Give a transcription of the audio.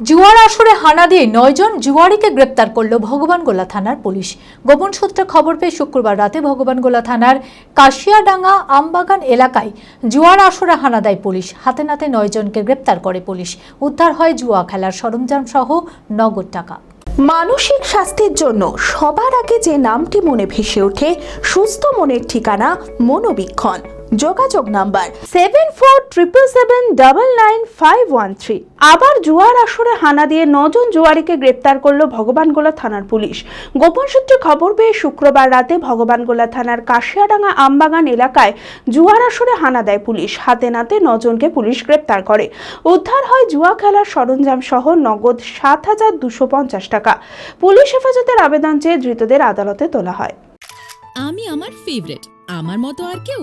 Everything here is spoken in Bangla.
জুয়ার আসরে হানা দিয়ে নয়জন জুয়ারিকে গ্রেপ্তার করল ভগবানগোলা থানার পুলিশ। গোপন সূত্রে খবর পেয়ে শুক্রবার রাতে ভগবানগোলা থানার কাশিয়াডাঙ্গা আমবাগান এলাকায় জুয়ার আসরে হানা দেয় পুলিশ। হাতে নাতে নয়জনকে গ্রেপ্তার করে পুলিশ। উদ্ধার হয় জুয়া খেলার সরঞ্জাম সহ নগদ টাকা। মানসিক স্বাস্থ্যের জন্য সবার আগে যে নামটি মনে ভেসে ওঠে, সুস্থ মনের ঠিকানা মনোবীক্ষণ। যোগাযোগ number seven four triple seven double nine five one three আবার জুয়ার আসরে হানা দিয়ে নজন জুয়ারিকে গ্রেপ্তার করল ভগবানগোলা থানার পুলিশ। গোপন সূত্রে খবর পেয়ে শুক্রবার রাতে ভগবানগোলা থানার কাশিয়াডাঙ্গা আমবাগান এলাকায় জুয়ার আসরে হানা দেয় পুলিশ। হাতে নাতে নজনকে পুলিশ গ্রেপ্তার করে। উদ্ধার হয় জুয়া খেলার সরঞ্জাম সহ নগদ সাত হাজার দুশো পঞ্চাশ টাকা। পুলিশ হেফাজতের আবেদন চেয়ে ধৃতদের আদালতে তোলা হয়। আমি আমার ফেভারিট আমার মতো আর কেউ